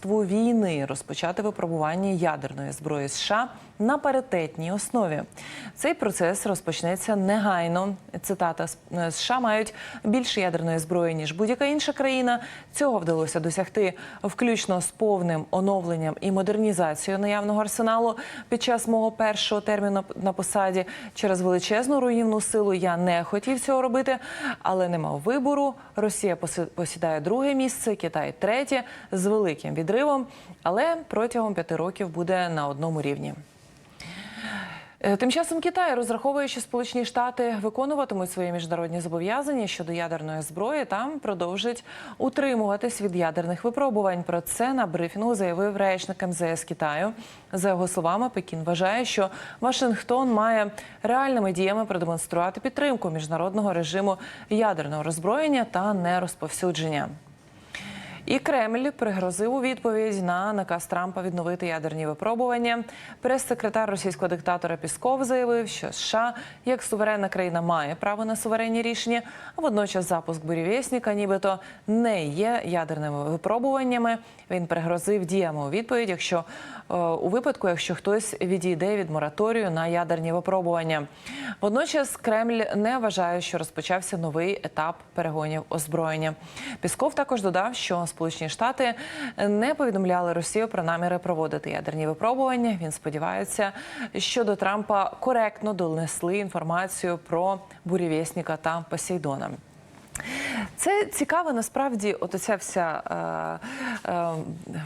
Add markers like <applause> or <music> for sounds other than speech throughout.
керівництву війни розпочати випробування ядерної зброї США на паритетній основі. Цей процес розпочнеться негайно. Цитата «С- США мають більше ядерної зброї ніж будь-яка інша країна. Цього вдалося досягти включно з повним оновленням і модернізацією наявного арсеналу під час мого першого терміну на посаді. Через величезну руйнівну силу я не хотів цього робити, але не мав вибору. Росія посідає друге місце, Китай третє з великим відривом, але протягом п'яти років буде на одному рівні. Е, Тим часом Китай розраховує, що Сполучені Штати виконуватимуть свої міжнародні зобов'язання щодо ядерної зброї. Там продовжать утримуватись від ядерних випробувань. Про це на брифінгу заявив речник МЗС Китаю. За його словами, Пекін вважає, що Вашингтон має реальними діями продемонструвати підтримку міжнародного режиму ядерного роззброєння та нерозповсюдження. І Кремль пригрозив у відповідь на наказ Трампа відновити ядерні випробування. Прес-секретар російського диктатора Пісков заявив, що США як суверенна країна має право на суверенні рішення. А водночас запуск бурєвєсника нібито не є ядерними випробуваннями. Він пригрозив діями у відповідь, якщо е, у випадку, якщо хтось відійде від мораторію на ядерні випробування. Водночас Кремль не вважає, що розпочався новий етап перегонів озброєння. Пісков також додав, що Сполучені Штати не повідомляли Росію про наміри проводити ядерні випробування. Він сподівається, що до Трампа коректно донесли інформацію про бурєвєсніка та Посейдона. Це цікаво насправді, от оця вся е, е,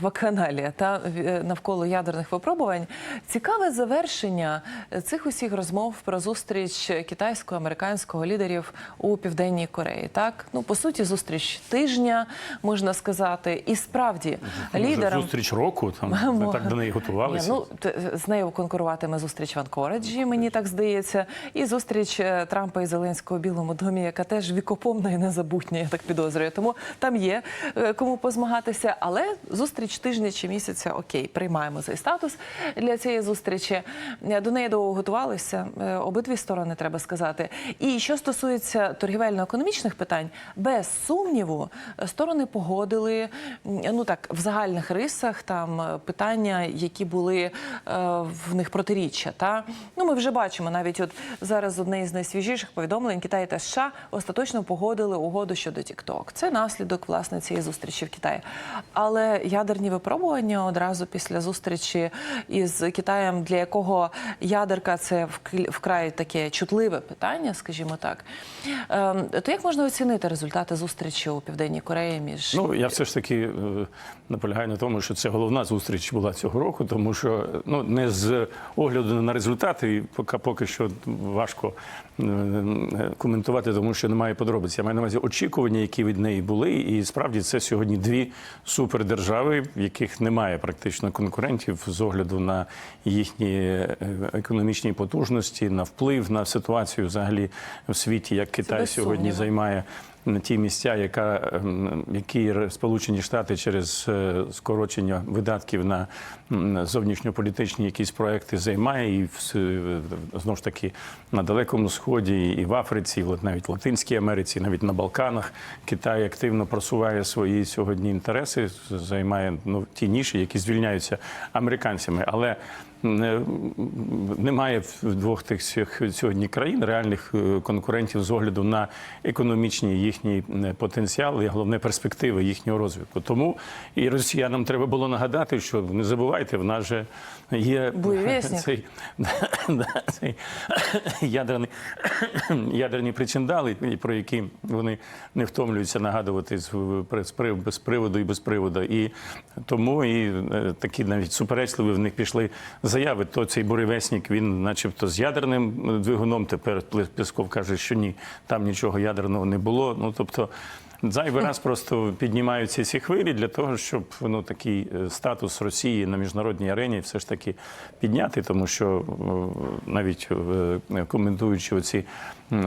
вакханалія та е, навколо ядерних випробувань. Цікаве завершення цих усіх розмов про зустріч китайсько-американського лідерів у південній Кореї. Так, ну по суті, зустріч тижня можна сказати, і справді Може, лідерам зустріч року, там ми так до неї готувалися. ні, ну з нею конкуруватиме зустріч в Анкореджі, мені так здається, і зустріч е, Трампа і Зеленського у Білому домі, яка теж вікопомна і незабутня, я так підозрюю. Тому там є е, кому позмагатися. Але зустріч тижня чи місяця окей, приймаємо цей статус для цієї зустрічі. Е, До неї довго готувалися е, обидві сторони, треба сказати. І що стосується торгівельно-економічних питань, без сумніву сторони погодили ну так в загальних рисах там питання, які були в них протиріччя. Та ну ми вже бачимо навіть от зараз одне із найсвіжіших повідомлень Китай та США остаточно погодили угоду щодо TikTok. Це наслідок власне цієї зустрічі в Китаї. Але ядерні випробування одразу після зустрічі із Китаєм, для якого ядерка це вк- вкрай таке чутливе питання, скажімо так. Ем, То як можна оцінити результати зустрічі у Південній Кореї між Ну я все ж таки е, наполягаю на тому, що це головна зустріч була цього року, тому що ну не з огляду на результати, поки поки що важко е, е, коментувати, тому що немає подробиць. Я маю на увазі очікування, які від неї були, і справді це сьогодні дві супердержави, в яких немає практично конкурентів з огляду на їхні е, економічні потужності, на вплив на ситуацію взагалі в світі, як Китай сьогодні займає ті місця, яка ем, які Сполучені Штати через е, скорочення видатків на зовнішньополітичні якісь проекти займає, і в знову ж таки на далекому сході, і в Африці, і навіть в Латинській Америці, навіть на Балканах. Китай активно просуває свої сьогодні інтереси, займає ну ті ніші, які звільняються американцями, але немає в двох тих сьогодні країн реальних е, конкурентів з огляду на економічні їхні е, потенціали, і головне перспективи їхнього розвитку. Тому і росіянам треба було нагадати, що не забувайте, в нас же є цей, цей ядерний ядерні причиндали, про які вони не втомлюються нагадувати з, з без приводу і без приводу. І тому і е, такі навіть суперечливі в них пішли заяви. То цей буревесник, він, начебто, з ядерним е, двигуном. Тепер Песков каже, що ні, там нічого ядерного не було. Ну тобто. Зайвий раз просто піднімаються ці хвилі для того, щоб ну такий е, статус Росії на міжнародній арені все ж таки підняти, тому що е, навіть е, коментуючи оці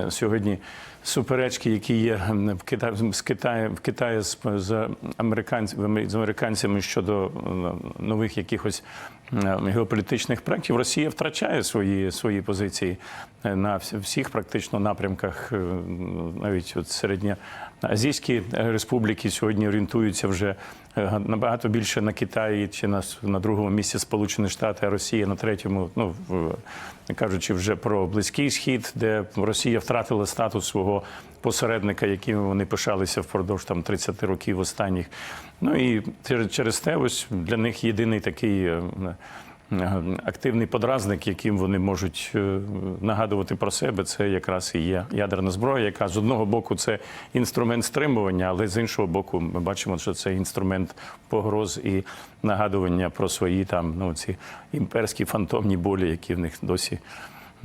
сьогодні суперечки, які є в Китаї з Китаю в Китаї з, з американцями з американцями щодо нових якихось геополітичних проєктів, Росія втрачає свої свої позиції на вс- всіх практично напрямках, навіть от середньоазійські е, республіки сьогодні орієнтуються вже е, набагато більше на Китай чи на, на другому місці Сполучені Штати, а Росія на третьому, ну кажучи вже про близький схід, де Росія втратила статус свого посередника, яким вони пишалися впродовж там 30 років останніх. Ну і через- через те, ось для них єдиний такий. Е, Активний подразник, яким вони можуть е, нагадувати про себе, це якраз і є ядерна зброя, яка з одного боку це інструмент стримування, але з іншого боку, ми бачимо, що це інструмент погроз і нагадування про свої там ну ці імперські фантомні болі, які в них досі.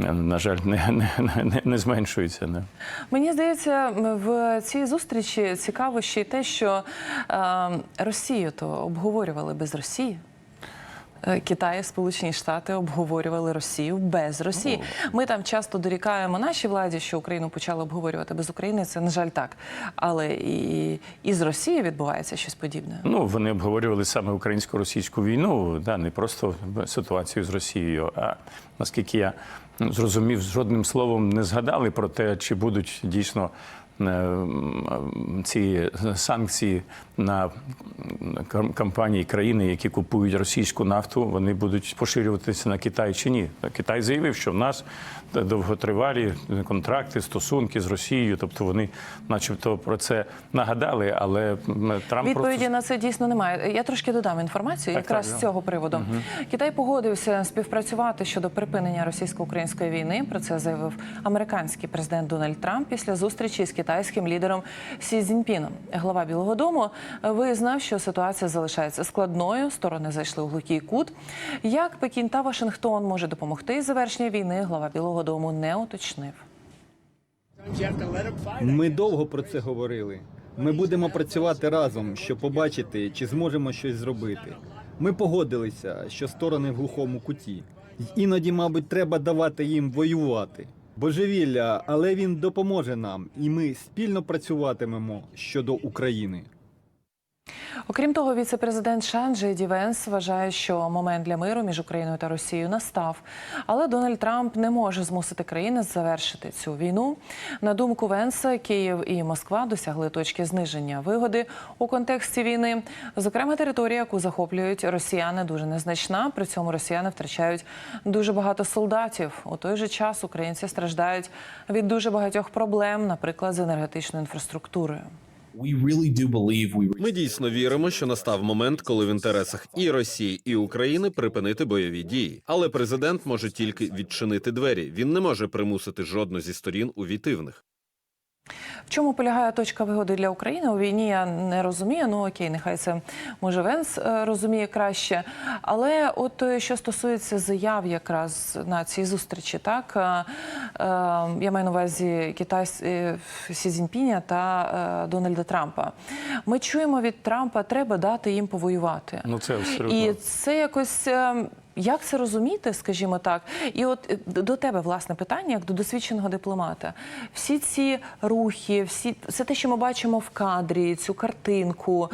е, На жаль, не, не, не, не зменшуються. Не. Мені здається, в цій зустрічі цікаво ще й те, що е, Росію то обговорювали без Росії. Е, Китай, Сполучені Штати обговорювали Росію без Росії. Ми там часто дорікаємо нашій владі, що Україну почали обговорювати без України. Це на жаль так. Але і, і з Росією відбувається щось подібне. Ну, вони обговорювали саме українсько-російську війну, да, не просто ситуацію з Росією. А наскільки я зрозумів, жодним словом не згадали про те, чи будуть дійсно е, ці санкції на ком- компанії країни, які купують російську нафту, вони будуть поширюватися на Китай чи ні. Китай заявив, що в нас довготривалі контракти, стосунки з Росією, тобто вони, начебто, про це нагадали, але Трамп Відповіді просто на це дійсно немає. Я трошки додам інформацію Так, якраз так, з цього приводу. Китай погодився співпрацювати щодо припинення російсько-української війни. Про це заявив американський президент Дональд Трамп після зустрічі з китайським лідером Сі Цзіньпіном. Глава Білого Дому визнав, що ситуація залишається складною. Сторони зайшли у глухий кут. Як Пекін та Вашингтон може допомогти завершення війни? Глава Білого Дому не уточнив. Ми довго про це говорили. Ми будемо працювати разом, щоб побачити, чи зможемо щось зробити. Ми погодилися, що сторони в глухому куті. й Іноді, мабуть, треба давати їм воювати. Божевілля, але він допоможе нам, і ми спільно працюватимемо щодо України. Окрім того, віце-президент США Джей Ді Венс вважає, що момент для миру між Україною та Росією настав. Але Дональд Трамп не може змусити країни завершити цю війну. На думку Венса, Київ і Москва досягли точки зниження вигоди у контексті війни. Зокрема, територія, яку захоплюють росіяни, дуже незначна. При цьому росіяни втрачають дуже багато солдатів. У той же час українці страждають від дуже багатьох проблем, наприклад, з енергетичною інфраструктурою. Ми дійсно віримо, що настав момент, коли в інтересах і Росії, і України припинити бойові дії. Але президент може тільки відчинити двері. Він не може примусити жодну зі сторін увійти в них. В чому полягає точка вигоди для України у війні? Я не розумію. Ну окей, нехай це може Венс е, розуміє краще. Але от е, що стосується заяв, якраз на цій зустрічі, так е, я маю на увазі Китай Сі Цзіньпіня та Дональда Трампа. Ми чуємо від Трампа, треба дати їм повоювати. Ну, це абсолютно. І це якось. Як це розуміти, скажімо так, і от е, до тебе власне питання, як до досвідченого дипломата. Всі ці рухи, всі все те, що ми бачимо в кадрі, цю картинку.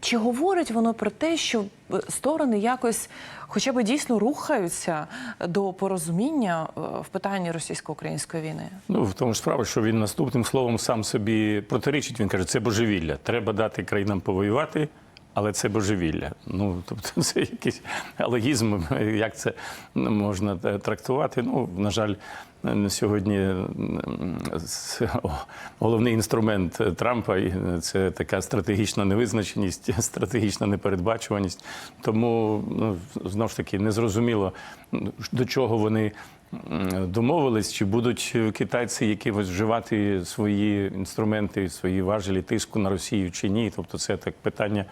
Чи говорить воно про те, що е, сторони якось, хоча б дійсно рухаються до порозуміння е, в питанні російсько-української війни? Ну, в тому ж справа, що він наступним словом сам собі протирічить. Він каже, це божевілля. Треба дати країнам повоювати, але це божевілля. Ну, тобто, <laughs> це якийсь алогізм, як це можна е, трактувати. Ну, на жаль, сьогодні головний інструмент Трампа це така стратегічна невизначеність, <laughs> стратегічна непередбачуваність. Тому ну, знову ж таки незрозуміло, до чого вони домовились, чи будуть китайці якимось вживати свої інструменти, свої важелі тиску на Росію чи ні. Тобто це так питання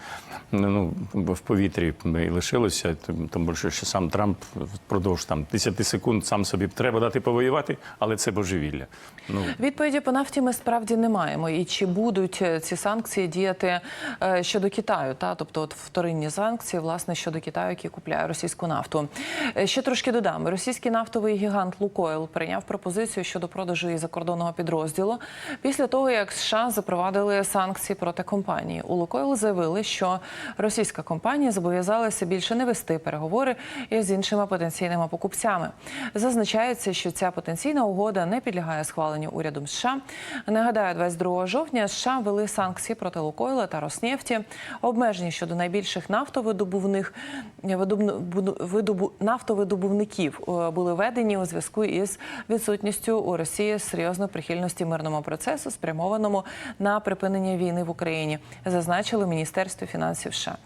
ну, в повітрі і лишилося. Тому більше, що сам Трамп впродовж там 10 секунд сам собі треба дати повоювати, але це божевілля. Ну Відповіді по нафті ми справді не маємо. І чи будуть е, ці санкції діяти е, щодо Китаю? Та тобто, от вторинні санкції, власне, щодо Китаю, який купляє російську нафту. Е, Ще трошки додам: російський нафтовий гігант Лукойл прийняв пропозицію щодо продажу її закордонного підрозділу після того, як США запровадили санкції проти компанії. У Лукойл заявили, що російська компанія зобов'язалася більше не вести переговори із іншими потенційними покупцями. Зазначається, що ця потенційна угода не підлягає схваленню урядом США. Нагадаю, 22 жовтня США ввели санкції проти Лукойла та Роснефті. Обмеження щодо найбільших нафтовидобувних буду- видобу- нафтовидобувників е, були введені у зв'язку із відсутністю у Росії серйозної прихильності мирному процесу, спрямованому на припинення війни в Україні, зазначили в Міністерстві фінансів США.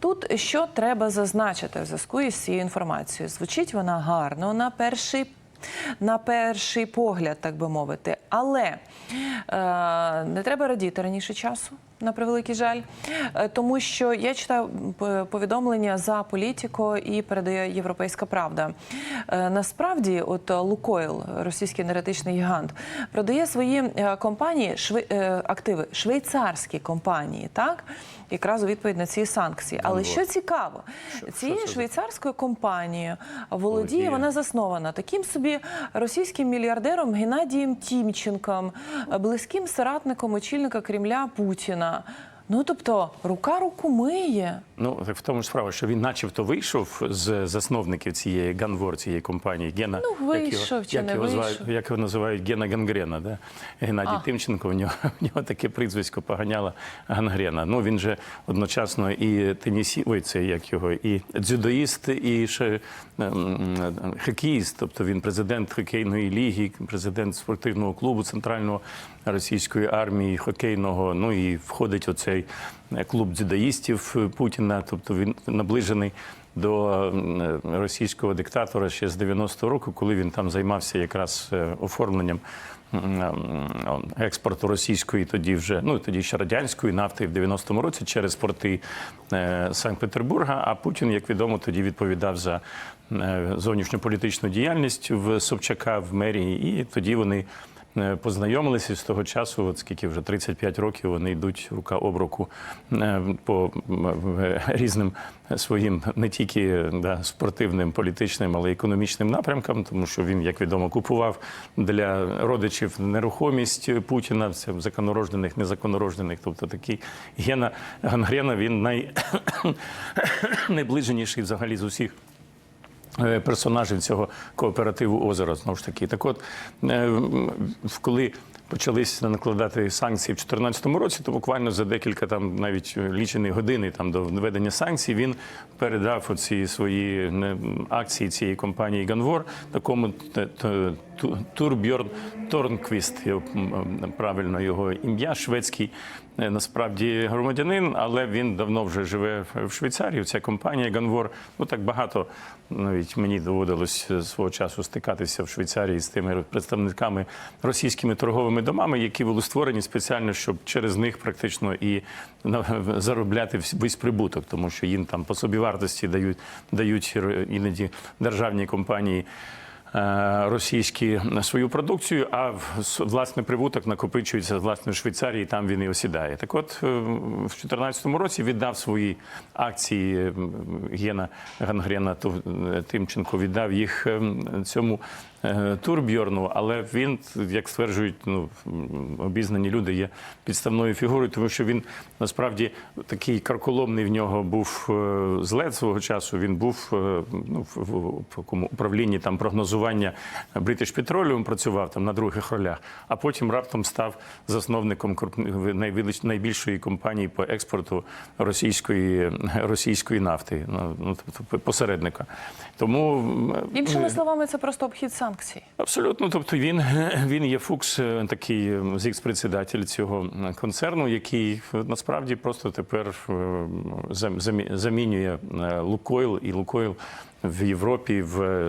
Тут що треба зазначити в зв'язку із цією інформацією? Звучить вона гарно на перший на перший погляд, так би мовити. Але е, не треба радіти раніше часу, на превеликий жаль, Е, тому що я читаю повідомлення за політико і передає Європейська Правда. Е, насправді, от Лукойл, російський енергетичний гігант, продає свої е, компанії, шви, е, активи, швейцарські компанії, так? Якраз у відповідь на ці санкції. Але вот. що цікаво, цією швейцарською компанією Володіє. вона заснована таким собі російським мільярдером Геннадієм Тімченком, близьким соратником очільника Кремля Путіна. Ну тобто, рука руку миє. Ну, так в тому ж справа, що він начебто вийшов з засновників цієї Ганвор, цієї компанії Гена. Ну, вийшов як чи його, не як його звають- як його називають Гена Гангрена, да? Геннадій А. Тимченко, в нього, <laughs> в нього таке прізвисько поганяла Гангрена. Ну, він же одночасно і тенісі, ой, це як його, і дзюдоїст, і ще ем, хокеїст. Тобто він президент хокейної ліги, президент спортивного клубу центрального російської армії хокейного. Ну і входить оцей е, клуб дзюдоїстів е, Путіна. Тобто він наближений до російського диктатора ще з 90-го року, коли він там займався якраз е, оформленням експорту російської, тоді вже ну тоді ще радянської нафти в 90-му році через порти е, Санкт-Петербурга. А Путін, як відомо, тоді відповідав за е, зовнішньополітичну діяльність в Собчака в мерії, і тоді вони. Е, Познайомилися з того часу, от скільки вже 35 років вони йдуть рука об руку е, по різним своїм не тільки да, спортивним, політичним, але й економічним напрямкам, тому що він, як відомо, купував для родичів нерухомість Путіна, це законорождених, незаконорождених. Тобто такий гена Гангрена він най... <coughs> найближеніший взагалі з усіх е, персонажів цього кооперативу озера. Знову ж таки, так от е, коли почалися накладати санкції в 2014 році, то буквально за декілька там навіть лічені години там до введення санкцій він передав оці свої акції цієї компанії Ганвор такому Турбьорн Торнквіст, правильно його ім'я, шведський е, насправді громадянин, але він давно вже живе в Швейцарії. Ця компанія Ганвор. Ну так багато навіть мені доводилось свого часу стикатися в Швейцарії з тими представниками російськими торговими домами, які були створені спеціально, щоб через них практично і заробляти весь прибуток, тому що їм там по собівартості дають дають іноді державні компанії. е, Російські свою продукцію, а власне прибуток накопичується власне в Швейцарії, там він і осідає. Так от е, в 2014 році віддав свої акції Гена Гангрена е, Тимченко, віддав їх ем, цьому Турбьорну, але він, як стверджують ну, обізнані люди, є підставною фігурою, тому що він насправді такий карколомний в нього був е, злет свого часу. Він був е, ну, в, в, в такому управлінні там прогнозування British Petroleum, працював там на других ролях, а потім раптом став засновником найбільшої компанії по експорту російської, російської нафти, ну, ну, тобто посередника. Тому Іншими словами, це просто обхід санкцій. Абсолютно, тобто він, <clears throat> він є Фукс, е, такий зікс-председатель цього е, концерну, який е, насправді просто тепер замінює Лукойл і Лукойл в Європі, в,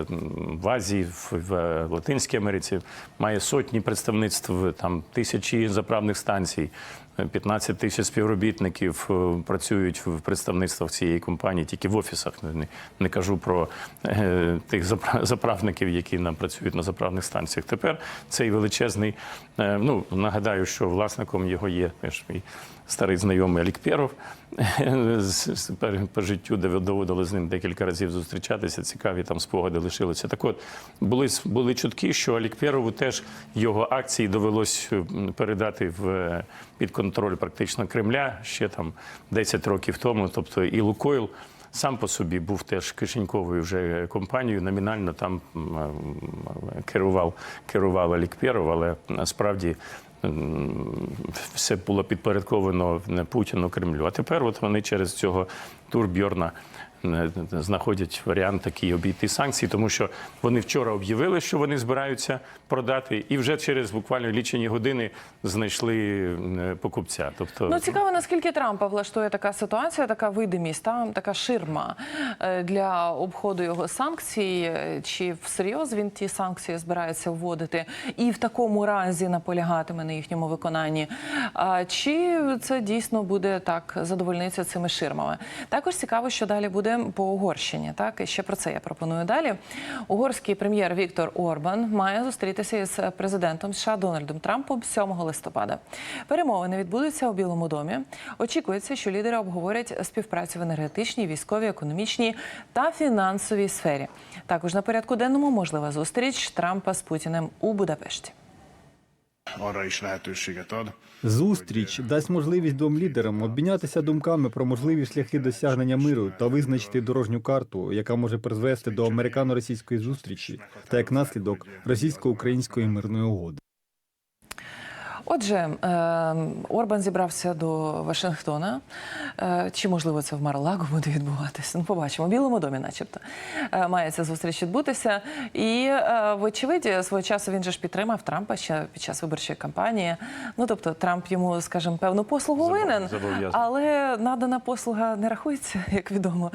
в Азії, в, в Латинській Америці має сотні представництв, там тисячі заправних станцій. 15 тисяч співробітників е, працюють в представництвах цієї компанії, тільки в офісах. Не, не кажу про е, тих запра- заправників, які нам працюють на заправних станціях. Тепер цей величезний. е, ну нагадаю, що власником його є теж мій старий знайомий Алік <laughs> пер- По життю дов- доводило з ним декілька разів зустрічатися. Цікаві там спогади лишилися. Так от були були чутки, що Алік Перову теж його акції довелось передати в е, під контроль практично Кремля ще там 10 років тому. Тобто і Лукойл сам по собі був теж кишеньковою вже компанією. Номінально там керував керував Алік Перов, але насправді. Все було підпорядковано не Путіну Кремлю. А тепер от вони через цього турбьорна знаходять варіант такий обійти санкції, тому що вони вчора об'явили, що вони збираються продати, і вже через буквально лічені години знайшли е, покупця. Тобто Ну цікаво, наскільки Трампа влаштує така ситуація, така видимість, та така ширма е, для обходу його санкцій. Е, Чи всерйоз він ті санкції збирається вводити і в такому разі наполягатиме на їхньому виконанні? А чи це дійсно буде так задовольниться цими ширмами? Також цікаво, що далі буде по Угорщині. Так і ще про це я пропоную далі. Угорський прем'єр Віктор Орбан має зустрітися із президентом США Дональдом Трампом 7 листопада. Перемовини відбудуться у Білому домі. Очікується, що лідери обговорять співпрацю в енергетичній, військовій, економічній та фінансовій сфері. Також на порядку денному можлива зустріч Трампа з Путіним у Будапешті. Зустріч дасть можливість двом лідерам обмінятися думками про можливі шляхи досягнення миру та визначити дорожню карту, яка може призвести до американо-російської зустрічі та як наслідок російсько-української мирної угоди. Отже, е, Орбан зібрався до Вашингтона. Е, Чи можливо це в Мар-Лаго буде відбуватися? Ну, побачимо. У Білому домі, начебто, Е, має ця зустріч відбутися. І, е, вочевидь, свого часу він же ж підтримав Трампа ще під час виборчої кампанії. Ну тобто, Трамп йому, скажімо, певну послугу винен, але надана послуга не рахується, <laughs> як відомо.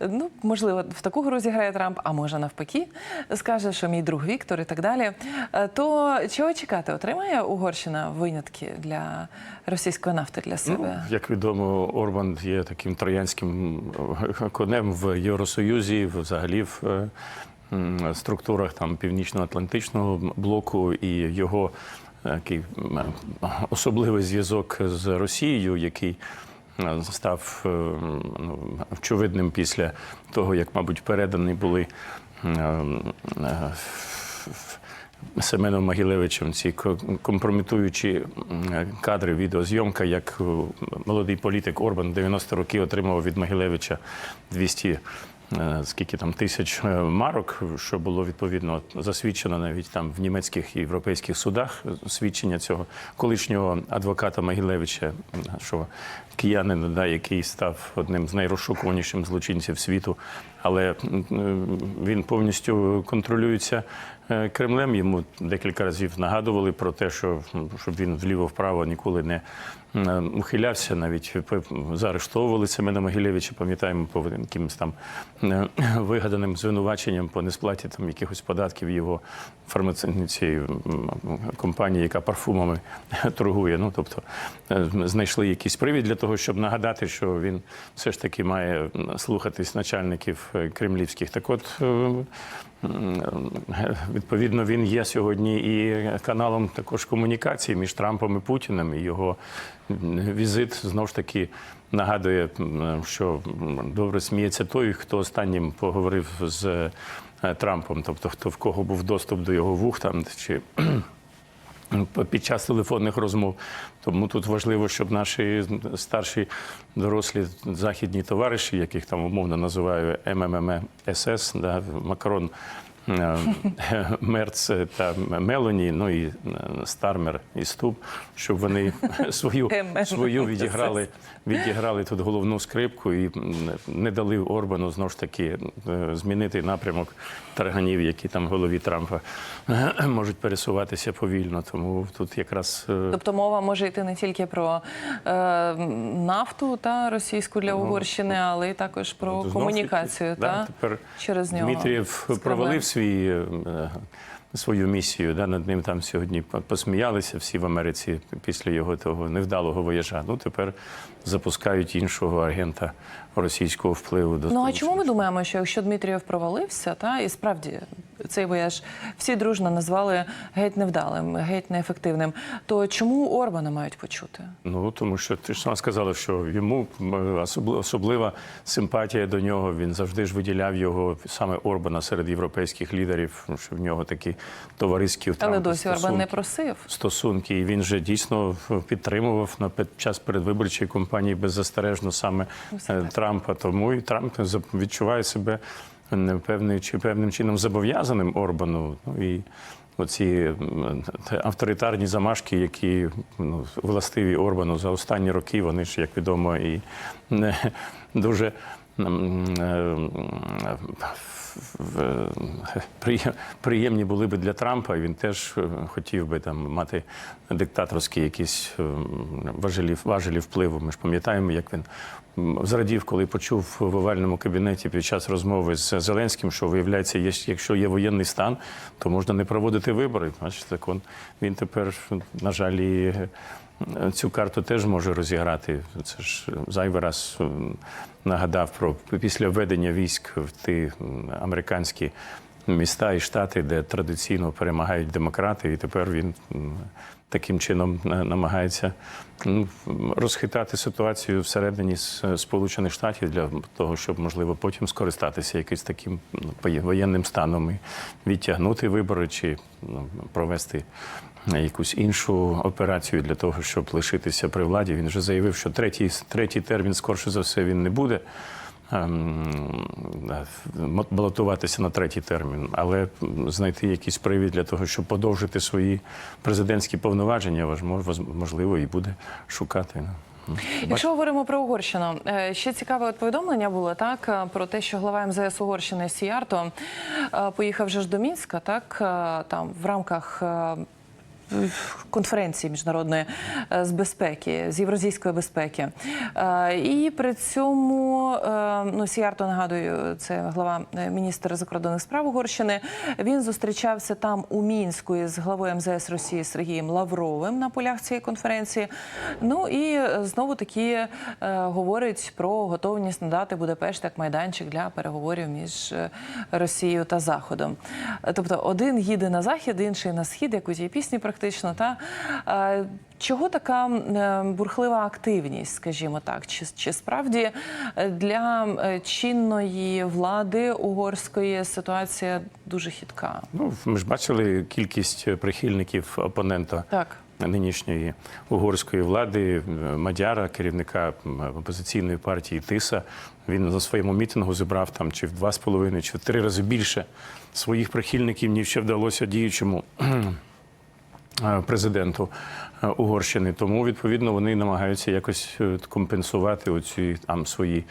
Ну, можливо, в таку гру зіграє Трамп, а може навпаки, скаже, що мій друг Віктор і так далі. То чого чекати? Отримає Угорщина винятки для російської нафти для себе? Ну, як відомо, Орбан є таким троянським е, конем в Євросоюзі, взагалі в е, структурах там північно-атлантичного блоку, і його е, такий м, особливий зв'язок з Росією, який е, став е, ну, очевидним після того, як, мабуть, передані були. Семеном Могилевичем ці ко- компрометуючі кадри відеозйомка, як е, молодий політик Орбан в 90 роки отримав від Могилевича 200 е, скільки там тисяч е, марок, що було відповідно засвідчено навіть там в німецьких і європейських судах свідчення цього колишнього адвоката Могилевича, що киянин, да, який став одним з найрозшукуваніших злочинців світу, але е, він повністю контролюється е, Кремлем. Йому декілька разів нагадували про те, що щоб він вліво-вправо ніколи не ухилявся. Навіть заарештовували Семена Могилевича, пам'ятаємо, по якимось там е, вигаданим звинуваченням по несплаті там якихось податків його фармацевтичній компанії, яка парфумами торгує. Ну тобто е, знайшли якийсь привід для того, щоб нагадати, що він все ж таки має слухатись начальників е, кремлівських. Так от е, відповідно він є сьогодні і каналом також комунікації між Трампом і Путіним. І його візит знову ж таки нагадує, що добре сміється той, хто останнім поговорив з е, Трампом, тобто хто в кого був доступ до його вух там чи. Під час телефонних розмов. Тому тут важливо, щоб наші старші дорослі західні товариші, яких там умовно називаю МММСС, да, Макрон, <laughs> Мерц та Мелоні, ну і е, Стармер і Стуб, щоб вони <laughs> свою, свою відіграли, відіграли тут головну скрипку і не дали Орбану знову ж таки е, змінити напрямок тарганів, які там в голові Трампа е, <clears throat> можуть пересуватися повільно. Тому тут якраз е, Тобто мова може йти не тільки про е, нафту та російську для Угорщини, але й також про комунікацію таки, та тепер через нього. Дмитрієв провалив свій е, свою місію. Да, над ним там сьогодні посміялися всі в Америці після його того невдалого вояжа. Ну тепер запускають іншого агента російського впливу до Ну а чому ми думаємо, що якщо Дмитрієв провалився, та і справді цей вояж всі дружно назвали геть невдалим, геть неефективним, то чому Орбана мають почути? Ну тому що ти ж сам сказала, що йому особлива симпатія до нього. Він завжди ж виділяв його саме Орбана серед європейських лідерів, ну, що в нього такі товариські Але досі Орбан не просив. стосунки, і він же дійсно підтримував на час передвиборчої кампанії беззастережно саме е, Трампа. Тому і Трамп відчуває себе е, певним чи певним чином зобов'язаним Орбану. Ну і оці авторитарні замашки, які ну, властиві Орбану за останні роки, вони ж, як відомо, і не дуже. <laughs> приємні були би для Трампа. Він теж е, хотів би там мати диктаторські якісь е, важелі, важелі впливу. Ми ж пам'ятаємо, як він зрадів, коли почув в овальному кабінеті під час розмови з Зеленським, що виявляється, якщо є воєнний стан, то можна не проводити вибори. Бачите, так он він тепер, на жаль, і цю карту теж може розіграти. Це ж зайвий раз е, нагадав про після введення військ в ті американські міста і штати, де традиційно перемагають демократи, і тепер він таким чином намагається ну, розхитати ситуацію всередині Сполучених Штатів для того, щоб можливо потім скористатися якимось таким воєнним станом і відтягнути вибори чи ну, провести якусь іншу операцію для того, щоб лишитися при владі. Він вже заявив, що третій, третій термін, скорше за все, він не буде ем, балотуватися на третій термін, але знайти якийсь привід для того, щоб подовжити свої президентські повноваження, важ- важ- можливо, і буде шукати. Ну, Якщо говоримо про Угорщину, е, ще цікаве от повідомлення було так е, про те, що глава МЗС Угорщини Сіярто е, поїхав вже ж до Мінська, так там в рамках. Конференції міжнародної е, з безпеки з євразійської безпеки, Е, і при цьому е, ну Сіарто нагадую, це глава е, міністр закордонних справ Угорщини. Він зустрічався там у мінську із главою МЗС Росії Сергієм Лавровим на полях цієї конференції. Ну і знову таки говорить про готовність надати Будапешт як майданчик для переговорів між Росією та Заходом. Тобто один їде на захід, інший на схід, як у тій пісні, практично. Та Е, чого така е, бурхлива активність, скажімо так? Чи, чи справді е, для е, чинної влади угорської ситуація дуже хитка? Ну, ми ж бачили кількість прихильників опонента Так. нинішньої угорської влади Мадяра, керівника опозиційної партії Тиса. Він на своєму мітингу зібрав там чи в два з половиною, чи в три рази більше своїх прихильників, ніж ще вдалося діючому президенту е, Угорщини. Тому відповідно вони намагаються якось е, компенсувати оці там свої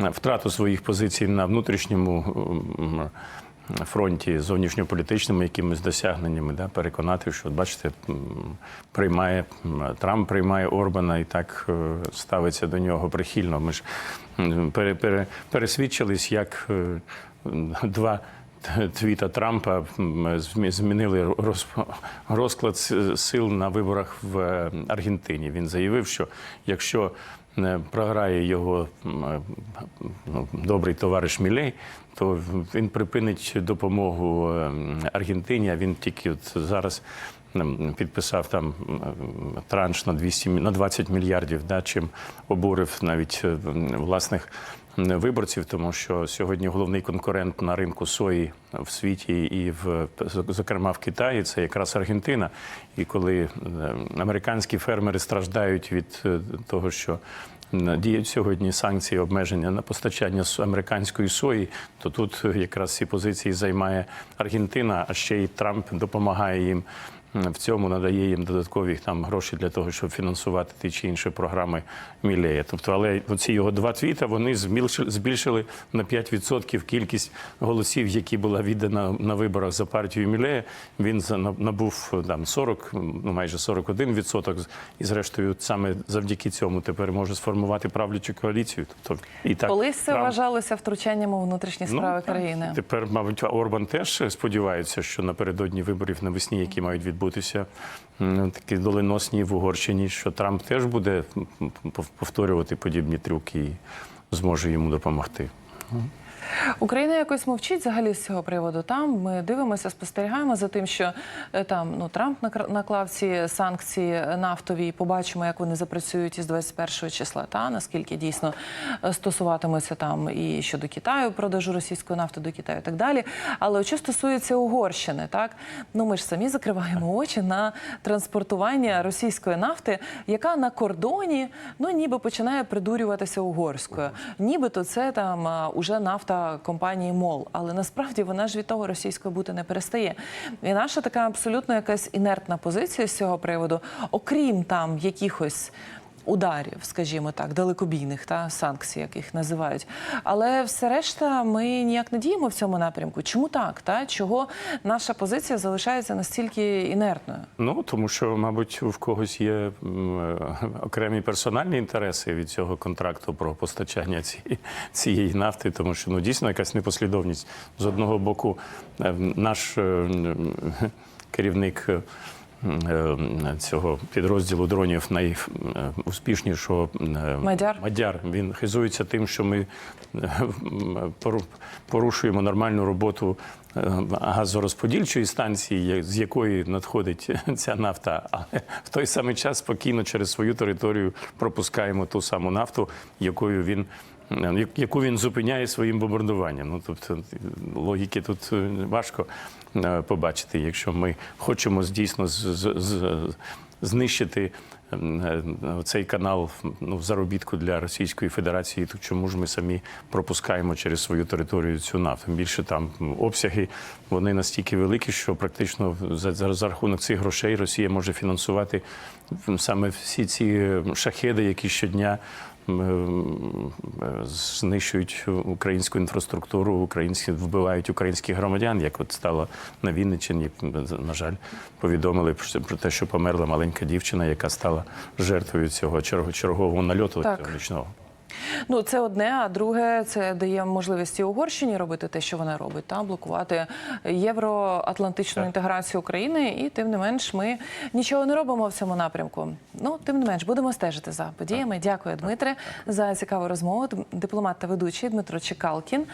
е, втрату своїх позицій на внутрішньому. Фронті зовнішньополітичними якимись досягненнями, да, переконати, що бачите, приймає Трамп приймає Орбана і так е, ставиться до нього прихильно. Ми ж пере, пере, пересвідчились, як е, два твіта Трампа змінили роз- розклад сил на виборах в е, Аргентині. Він заявив, що якщо не програє його е, ну, добрий товариш Мілей, то він припинить допомогу е, Аргентині. А він тільки от зараз підписав там транш на 200, мі- на 20 мільярдів, да, чим обурив навіть е, власних виборців, тому що сьогодні головний конкурент на ринку сої в світі і в зокрема в Китаї це якраз Аргентина. І коли е, американські фермери страждають від е, того, що діють сьогодні санкції обмеження на постачання американської сої, то тут якраз ці позиції займає Аргентина, а ще й Трамп допомагає їм в цьому надає їм додаткові там гроші для того, щоб фінансувати ті чи інші програми Мілея. Тобто, але оці його два твіта вони збільшили, на 5% кількість голосів, які була віддана на виборах за партію Мілея. Він набув там 40, ну майже 41%. І зрештою, саме завдяки цьому тепер може сформувати правлячу коаліцію. Тобто і так Колись це вважалося втручанням у внутрішні справи так. країни. Тепер, мабуть, Орбан теж сподівається, що напередодні виборів навесні, які мають відбутися, м, такі доленосні в Угорщині, що Трамп теж буде повторювати подібні трюки і зможе йому допомогти. Україна якось мовчить взагалі з цього приводу. Там ми дивимося, спостерігаємо за тим, що е, там ну Трамп наклав ці санкції нафтові. Побачимо, як вони запрацюють із 21 числа. Та наскільки дійсно е, стосуватимуться там і щодо Китаю, продажу російської нафти до Китаю, і так далі. Але що стосується Угорщини, так ну ми ж самі закриваємо очі на транспортування російської нафти, яка на кордоні ну ніби починає придурюватися угорською. Нібито це там уже нафта компанії МОЛ, але насправді вона ж від того російською бути не перестає. І наша така абсолютно якась інертна позиція з цього приводу, окрім там якихось. Ударів, скажімо так, далекобійних та санкцій, як їх називають. Але все решта ми ніяк не діємо в цьому напрямку. Чому так? Та чого наша позиція залишається настільки інертною? Ну тому що, мабуть, в когось є е, окремі персональні інтереси від цього контракту про постачання цієї, цієї нафти, тому що ну дійсно якась непослідовність з одного боку, е, наш е, керівник. Е, Цього підрозділу дронів найуспішнішого е, Мадяр. Мадяр. Він хизується тим, що ми е, порушуємо нормальну роботу газорозподільчої станції, з якої надходить ця нафта. Але в той самий час спокійно через свою територію пропускаємо ту саму нафту, якою він. Яку він зупиняє своїм бомбардуванням. Ну тобто логіки тут важко побачити, якщо ми хочемо дійсно знищити е, цей канал ну, заробітку для Російської Федерації, то чому ж ми самі пропускаємо через свою територію цю нафту? Більше там обсяги вони настільки великі, що практично за, за, за рахунок цих грошей Росія може фінансувати саме всі ці шахеди, які щодня. Е, Знищують українську інфраструктуру, українські вбивають українських громадян, як от стало на Вінниччині. На жаль, повідомили про те, що померла маленька дівчина, яка стала жертвою цього черг- чергового нальоту нічного. Ну це одне, а друге, це дає можливість і Угорщині робити те, що вона робить, та блокувати євроатлантичну Так. інтеграцію України. І тим не менш, ми нічого не робимо в цьому напрямку. Ну тим не менш, будемо стежити за подіями. Дякую, Дмитре, за цікаву розмову. Дипломат та ведучий Дмитро Чекалкін.